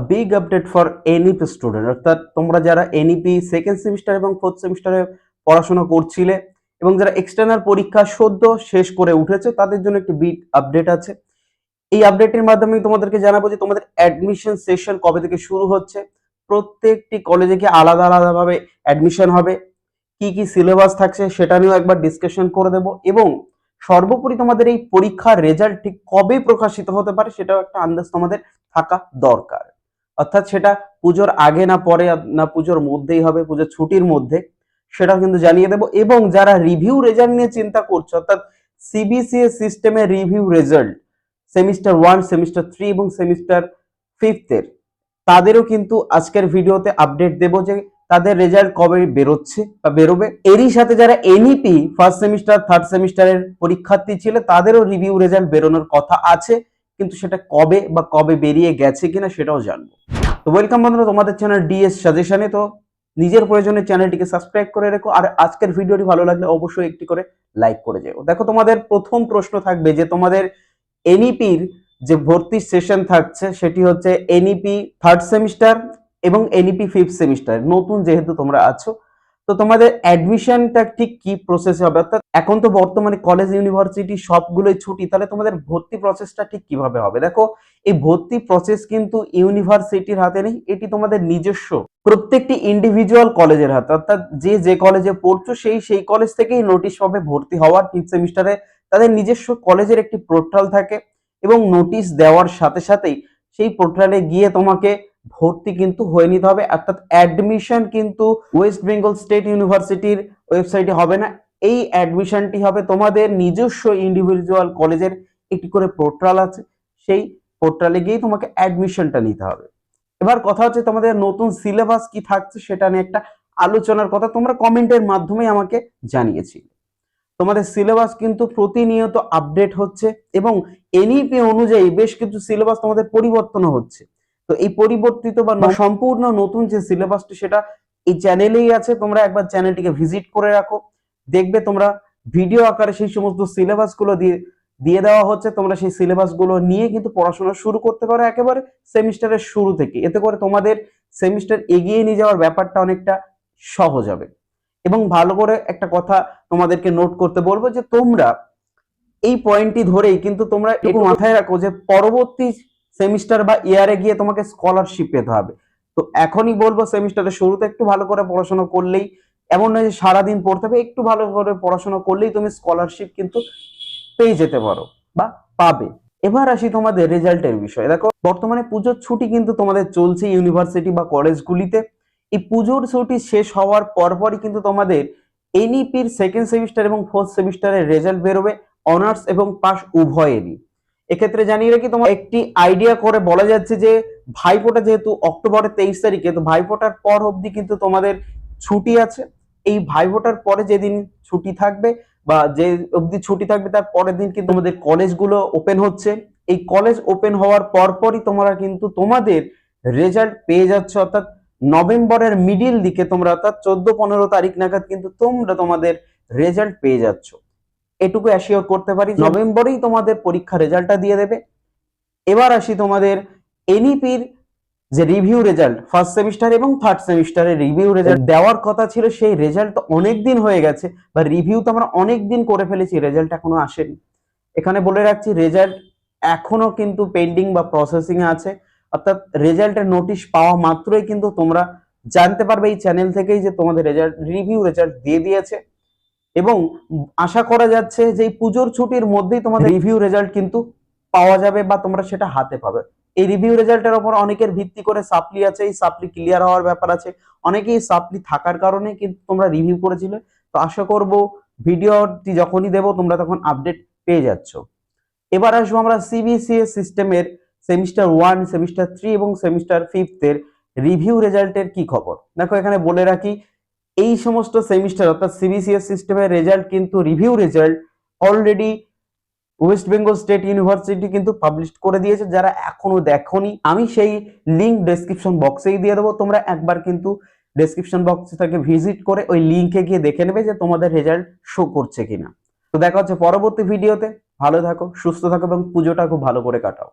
big update for NEP student অর্থাৎ তোমরা যারা এনইপি সেকেন্ড সেমিস্টার এবং ফোর্থ সেমিস্টারে পড়াশোনা করছিলে এবং যারা এক্সটার্নাল পরীক্ষা সদ্য শেষ করে উঠেছে, তাদের জন্য একটি বিগ আপডেট আছে। এই আপডেটের মাধ্যমে তোমাদেরকে জানাব যে তোমাদের অ্যাডমিশন সেশন কবে থেকে শুরু হচ্ছে। প্রত্যেকটি কলেজে কি আলাদা আলাদাভাবে অ্যাডমিশন হবে? কি কি সিলেবাস থাকছে সেটা নিয়েও একবার ডিসকাশন করে দেব এবং সর্বোপরি তোমাদের এই পরীক্ষার রেজাল্ট ঠিক কবে প্রকাশিত হতে পারে সেটাও একটা আন্দাজ তোমাদের থাকা দরকার। অর্থাৎ সেটা পুজোর আগে না পরে, না পুজোর মধ্যেই হবে, পুজোর ছুটির মধ্যে সেটা কিন্তু জানিয়ে দেব। এবং যারা রিভিউ রেজাল্ট নিয়ে চিন্তা করছ, অর্থাৎ সিবিসিএস সিস্টেমের review result semester one semester three এবং সেমিস্টার ফিফথের তাদেরও কিন্তু আজকের ভিডিওতে আপডেট দেব যে তাদের রেজাল্ট কবে বেরোচ্ছে বা বেরোবে। এরই সাথে যারা এনইপি ফার্স্ট সেমিস্টার থার্ড সেমিস্টারের পরীক্ষার্থী ছিল, তাদেরও রিভিউ রেজাল্ট বেরোনোর কথা আছে। কিন্তু সেটা কবে বা কবে বেরিয়ে গেছে কিনা সেটাও জানব। তো ওয়েলকাম বন্ধুরা, তোমাদের চ্যানেল ডিএস সাজেশনে তো নিজের প্রয়োজনে চ্যানেলটিকে সাবস্ক্রাইব করে রেখো। আর আজকের ভিডিওটি ভালো লাগলে অবশ্যই একটি করে লাইক করে যেও। দেখো, তোমাদের প্রথম প্রশ্ন থাকবে যে তোমাদের এনইপির যে ভর্তি সেশন থাকছে, সেটি হচ্ছে এনইপি থার্ড সেমিস্টার এবং এনইপি ফিফথ সেমিস্টার নতুন যেহেতু তোমরা আছো তো তোমাদের অ্যাডমিশনটা ঠিক কি প্রসেস হবে? অর্থাৎ এখন তো বর্তমানে কলেজ ইউনিভার্সিটি সবগুলোই ছুটি, তাহলে তোমাদের ভর্তি প্রসেসটা ঠিক কীভাবে হবে? দেখো, এই ভর্তি প্রসেস কিন্তু ইউনিভার্সিটির হাতে নেই, এটি তোমাদের নিজস্ব। প্রত্যেকটি ইন্ডিভিজুয়াল কলেজের হাতে, অর্থাৎ যে যে কলেজে পড়ছো, সেই সেই কলেজ থেকেই নোটিশ পাবে ভর্তি হওয়ার ফিফথ সেমিস্টারে তাদের নিজস্ব কলেজের একটি পোর্টাল থাকে এবং নোটিশ দেওয়ার সাথে সাথেই সেই পোর্টালে গিয়ে তোমাকে ভর্তি কিন্তু হয়ে নিতে হবে। অর্থাৎ অ্যাডমিশন কিন্তু ওয়েস্ট বেঙ্গল স্টেট ইউনিভার্সিটির ওয়েবসাইটে হবে না। এই অ্যাডমিশনটি হবে তোমাদের নিজস্ব ইন্ডিভিজুয়াল কলেজের একটি করে পোর্টাল আছে। সেই পোর্টালে গিয়েই তোমাকে অ্যাডমিশনটা নিতে হবে। এবার কথা হচ্ছে তোমাদের নতুন সিলেবাস কি থাকছে সেটা নিয়ে একটা আলোচনার কথা তোমরা কমেন্টের মাধ্যমে আমাকে জানিয়েছিলে। তোমাদের সিলেবাস কিন্তু প্রতিনিয়ত আপডেট হচ্ছে এবং এনইপি অনুযায়ী বেশ কিছু সিলেবাস তোমাদের পরিবর্তন হচ্ছে। তো এই পরিবর্তিত বা সম্পূর্ণ নতুন যে সিলেবাসটি সেটা এই চ্যানেলেই আছে। তোমরা একবার চ্যানেলটিকে ভিজিট করে রাখো। দেখবে তোমরা ভিডিও আকারে সেই সমস্ত সিলেবাসগুলো দিয়ে দিয়ে দেওয়া হচ্ছে। তোমরা সেই সিলেবাসগুলো নিয়ে কিন্তু পড়াশোনা শুরু করতে পারো একেবারে সেমিস্টারের শুরু থেকে। এতে করে তোমাদের সেমিস্টার এগিয়ে নিয়ে যাওয়ার ব্যাপারটা অনেকটা সহজ হবে। এবং ভালো করে একটা কথা তোমাদেরকে নোট করতে বলব যে তোমরা এই পয়েন্টটি ধরেই কিন্তু তোমরা একটু মাথায় রাখো যে পরবর্তী সেমিস্টার বা ইয়ারে গিয়ে তোমাকে স্কলারশিপ পেতে হবে। তো এখনই বলব সেমিস্টারের শুরুতে একটু ভালো করে পড়াশোনা করলেই, এমন নয় যে সারাদিন পড়তে হবে, একটু ভালো করে পড়াশোনা করলেই তুমি স্কলারশিপ কিন্তু পেয়ে যেতে পারো বা পাবে। এবার আসি তোমাদের রেজাল্টের বিষয়ে। দেখো, বর্তমানে পুজোর ছুটি কিন্তু তোমাদের চলছে ইউনিভার্সিটি বা কলেজগুলিতে এই পুজোর ছুটি শেষ হওয়ার পরপরই কিন্তু তোমাদের এনইপির সেকেন্ড সেমিস্টার এবং ফোর্থ সেমিস্টারের রেজাল্ট বেরোবে অনার্স এবং পাস উভয়েরই। এক্ষেত্রে জানিয়ে রাখি, তোমার একটি আইডিয়া করে বলা যাচ্ছে যে, ভাইফোঁটা যেহেতু অক্টোবরের তেইশ তারিখে, তো ভাইফোঁটার পর অবধি কিন্তু তোমাদের ছুটি আছে। এই ভাইফোঁটার পরে যেদিন ছুটি থাকবে বা যে অবধি ছুটি থাকবে, তার পরের দিন কিন্তু তোমাদের কলেজগুলো ওপেন হচ্ছে। এই কলেজ ওপেন হওয়ার পরপরই তোমরা কিন্তু তোমাদের রেজাল্ট পেয়ে যাচ্ছ, অর্থাৎ নভেম্বরের মিডিল দিকে তোমরা, অর্থাৎ চোদ্দ পনেরো তারিখ নাগাদ কিন্তু তোমরা তোমাদের রেজাল্ট পেয়ে যাচ্ছ। এটুকু অ্যাসিওর করতে পারি নভেম্বরেই তোমাদের পরীক্ষা রেজাল্টটা দিয়ে দেবে। এবার আসি তোমাদের এনইপির যে রিভিউ রেজাল্ট ফার্স্ট সেমিস্টার এবং থার্ড সেমিস্টারের রিভিউ রেজাল্ট দেওয়ার কথা ছিল সেই রেজাল্ট অনেক দিন হয়ে গেছে বা রিভিউ তো আমরা অনেক দিন করে ফেলেছি রেজাল্ট এখনও আসেনি। এখানে বলে রাখছি রেজাল্ট এখনও কিন্তু পেন্ডিং বা প্রসেসিং এ আছে। অর্থাৎ রেজাল্টের নোটিশ পাওয়া মাত্রই কিন্তু তোমরা জানতে পারবে এই চ্যানেল থেকেই যে তোমাদের রেজাল্ট রিভিউ রেজাল্ট দিয়ে দিয়েছে। এবং আশা করা যাচ্ছে যে পুজোর ছুটির মধ্যেই তোমাদের রিভিউ রেজাল্ট কিন্তু পাওয়া যাবে বা তোমরা সেটা হাতে পাবে। এই রিভিউ রেজাল্টের ওপর অনেকের ভিত্তি করে সাপ্লি আছে, এই সাপ্লি ক্লিয়ার হওয়ার ব্যাপার আছে। অনেকেই সাপ্লি থাকার কারণে কিন্তু তোমরা রিভিউ করেছিলে। তো আশা করব ভিডিওটি যখনই দেবো, তোমরা তখন আপডেট পেয়ে যাচ্ছ। এবার আসব আমরা সিবিসিএস সিস্টেমের সেমিস্টার ওয়ান সেমিস্টার থ্রি এবং সেমিস্টার ফিফথের রিভিউ রেজাল্টের কি খবর? দেখো এখানে বলে রাখি এই সমস্ত সেমিস্টার অর্থাৎ সিবিসিএস সিস্টেমের রেজাল্ট কিন্তু review result already West Bengal state university কিন্তু পাবলিশ করে দিয়েছে, যারা এখনও দেখোনি। আমি সেই লিঙ্ক ডেসক্রিপশন বক্সেই দিয়ে দেবো। তোমরা একবার কিন্তু ডেসক্রিপশন বক্স থেকে ভিজিট করে ওই লিঙ্কে গিয়ে দেখে নেবে যে তোমাদের রেজাল্ট শো করছে কিনা। তো দেখা হচ্ছে পরবর্তী ভিডিওতে ভালো থাকো, সুস্থ থাকো এবং পুজোটা খুব ভালো করে কাটাও।